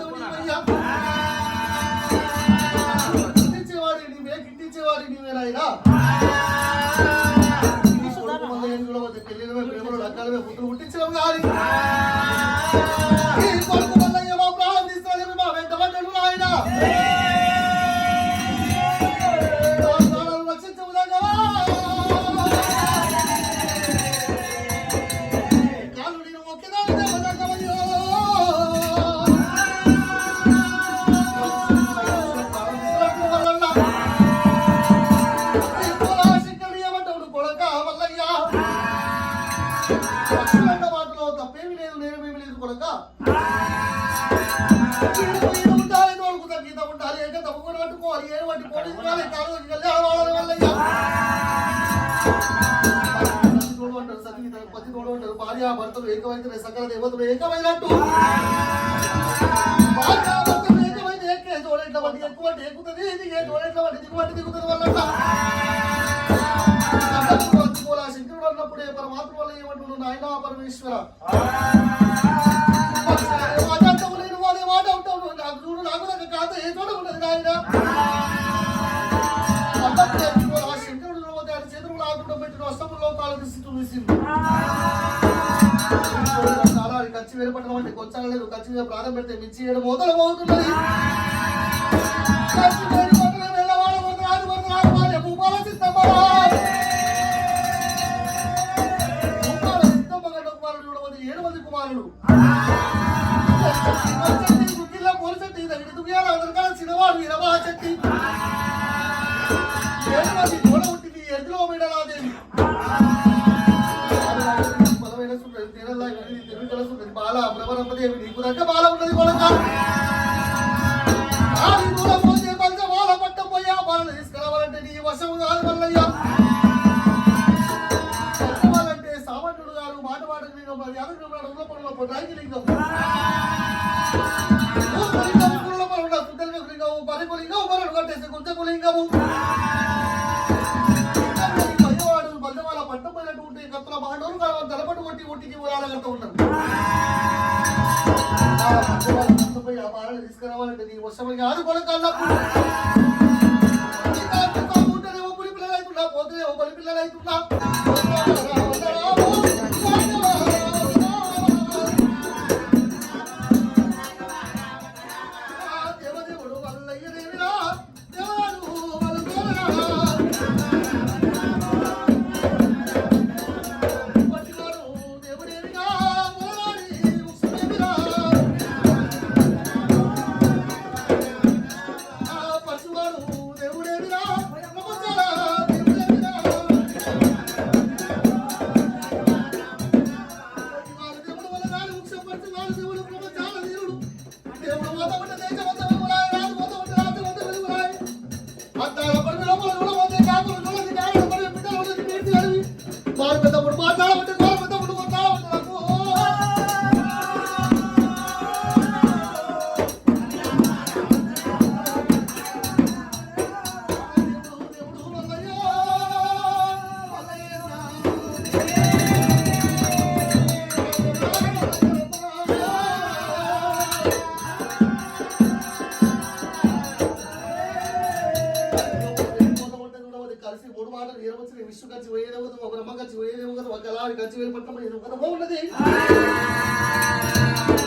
అధిపతి దాటవుడి అయ్యా నీవే గిట్టించేవాడి నీవే నాయనా తప్పేమి లేదు లేదు కొడక. ఉండాలి తోడుకు తగ్గిత ఉండాలి ఏక తప్పకుండా పట్టుకోవాలి ఏ వంటి పోటీ కాదు కాదు కళ్యాణ వాళ్ళ వల్లయ్యా అంటారు సతి పతి తోడు అంటారు భార్య భర్తలు ఏకమైతే సకల దేవతలు ఏకమైనట్టు. ఏకమైతే ఏకే వంటి ఎక్కువ ఎక్కుతుంది ఇది ఏ జోడెట్ల వంటి దిగుబడి దిగుతుంది వల్ల శంకరుడు పరమాత్మ వల్ల ఏమంటున్నాడు? నాయన పరమేశ్వర. అజంతము లేని వాడే నాకు చూడు నాకు కాదు ఏ చోట ఉన్నది నాయన? ఆ శంకరుడు ఆయన చేతులు లాకుండా పెట్టిన వస్త్రములో కాలు తీసి చూసింది ఖర్చు వేరపడడం అంటే కొంచెం లేదు ఖర్చు మీద ప్రాణం పెడితే మించి ఏడు మొదలు పోతున్నది ఏడు మంది కుమారుడు దగ్గర దువ్యాల అందరికన్నా చిన్నవాడు వీరమా చెట్టి గోడ ఎదులో బాల భ్రమరంపదేవి నీకు దగ్గర బాల ఉన్నది కొడక కట్టేసి లింగము పైవాడు బంధవాళ్ళ పట్టం పోయినట్టు ఉంటే కత్తుల తలపట్టు కొట్టి ఒట్టికి ఊరాలగట్ట ఉన్నారు. ఆ ఆ తీసుకురావాలంటే నీ వర్షమని కాదు కొనకన్నప్పుడు ఉంటేనేమో పులి పిల్లలు అవుతున్నా పోతేనేమో బలి పిల్లలు అవుతున్నా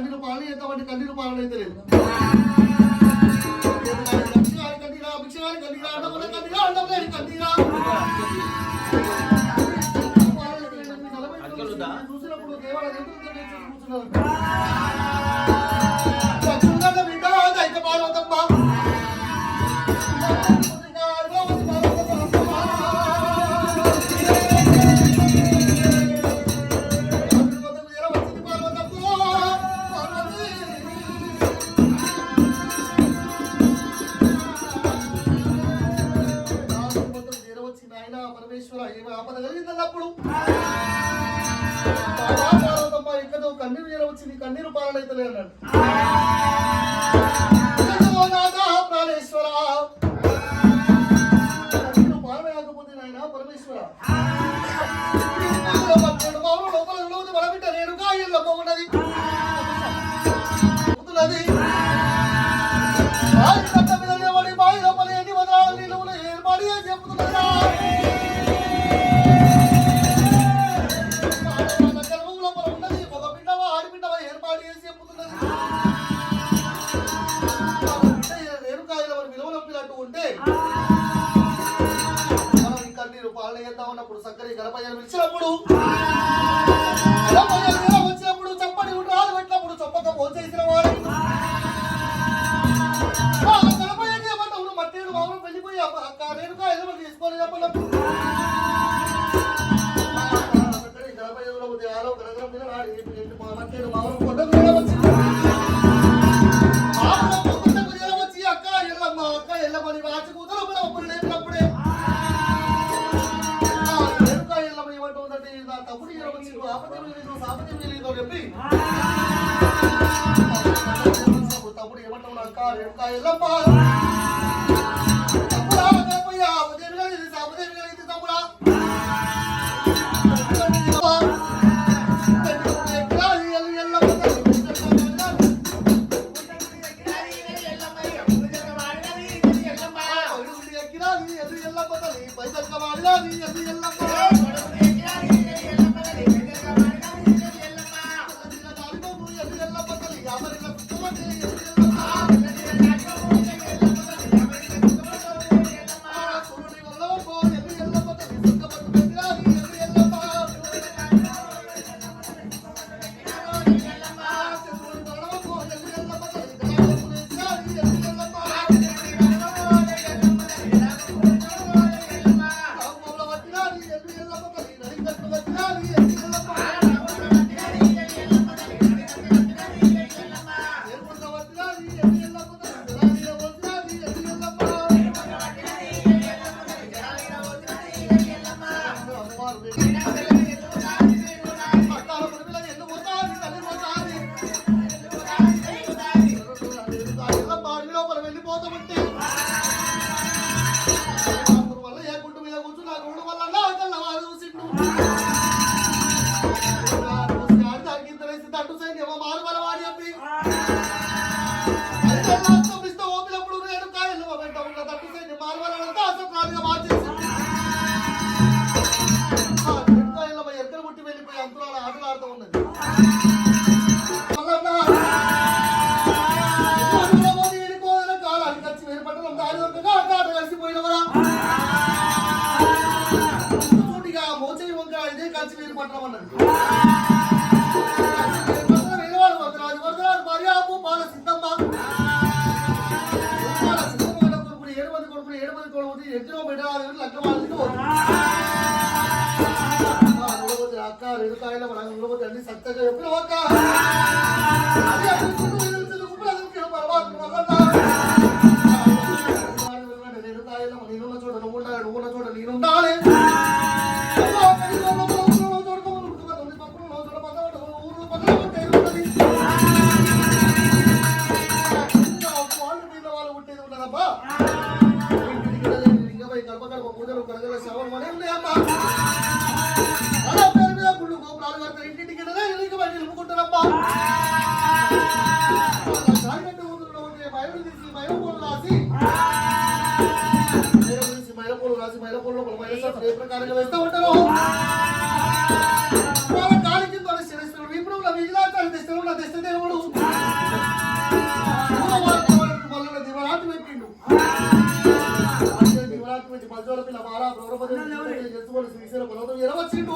కన్నీరు పాలన ఎంతమంది కన్నీరు పాలన అయితే లేదు. కన్నీరా భిక్షగారి కన్నీరా అన్నమల కన్నీరా అన్నమలేని కన్నీరా చూసినప్పుడు కేవలం ఎందుకు కూర్చున్నారు దైవ ఆపద కలిగిందని అప్పుడు ఇంకతో కన్నీరు వేల వచ్చింది కన్నీరు పాలనైతే లేదన్నాడు ప్రాణేశ్వర. అనుకుంటే మనం ఇంకా మీరు పాలన అన్నప్పుడు సక్కరి గణపయ్యను పిలిచినప్పుడు వచ్చినప్పుడు చెప్పని రాళ్ళు పెట్టినప్పుడు చొప్పక ఫోన్ చేసిన వాడు మట్టి మామూలు వెళ్ళిపోయి మామూలు తెలియదో చెప్పి. తప్పుడు ఏమంటున్నాక రేణుకా ఎల్లప్ప పైసలు కావాలి అది అది ఎల్లమ్మ కుమారుగా మార్చేసింది ఎక్కడ పుట్టి వెళ్ళిపోయి అంతరాల ఆటలు ఆడుతూ ఉన్నది. మోచని వంక ఇదే కలిసి మీరు పట్టడం అన్నది. ఎత్తులో పెట్టాలి లక్ష వాళ్ళకి అక్క రెండు కాయల అన్ని సత్తగా చెప్పిన ఒక్క కార్యక్రమం వేస్తూ ఉంటారు. వాళ్ళ కాలి కింద శిరస్సులు ఇప్పుడు విజిలాచార తెస్తే దేవుడు. వాళ్ళ దివరాత్రి పెట్టిండు. దివరాత్రి నుంచి మధ్యలో పిల్ల బాలా ప్రభుత్వం చేసుకోవాలి శ్రీశైలం ప్రభుత్వం ఎరవచ్చిండు